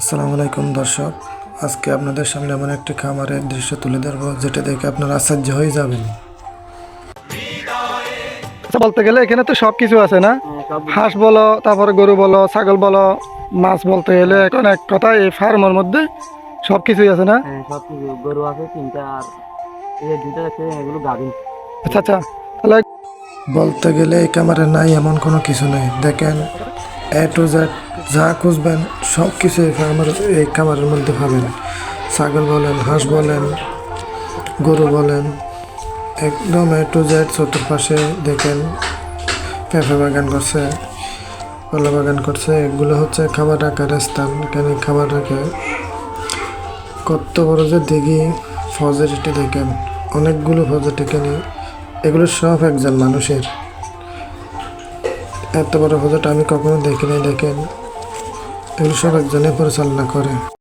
আসসালামু আলাইকুম দর্শক আজকে আপনাদের সামনে এমন একটি খামারের দৃশ্য তুলে ধরবো যেটা দেখে আপনারা আশ্চর্য হয়ে যাবেন। আচ্ছা বলতে গেলে এখানে তো সব কিছু আছে না? হাঁস বলো তারপরে গরু বলো ছাগল বলো মাছ বলতে গেলে এখন এক কথা এই ফার্মের মধ্যে সব কিছুই আছে না? হ্যাঁ সব কিছু। গরু আছে তিনটা আর এই দুটো দেখতে এগুলো গাভী। আচ্ছা আচ্ছা তাহলে বলতে গেলে এই খামারে নাই এমন কোনো কিছু নেই। দেখেন এ টু জেড যা খুঁজবেন সব কিছু আমার এই খামারের মধ্যে পাবেন। ছাগল বলেন, হাঁস বলেন, গরু বলেন, একদম এ টু জেড চতুর্পাশে দেখেন, পেঁপে বাগান করছে, কলা বাগান করছে। এগুলো হচ্ছে খাবার রাখার স্থান। এখানে খাবার রাখে। কত বড় যে দিঘি ফজেরিটি দেখেন। অনেকগুলো ফজেট এখানে। এগুলো সব একজন মানুষের। এত বড় ফজেট আমি কখনো দেখিনি দেখেন এগুলো সব একজনে পরিচালনা করে।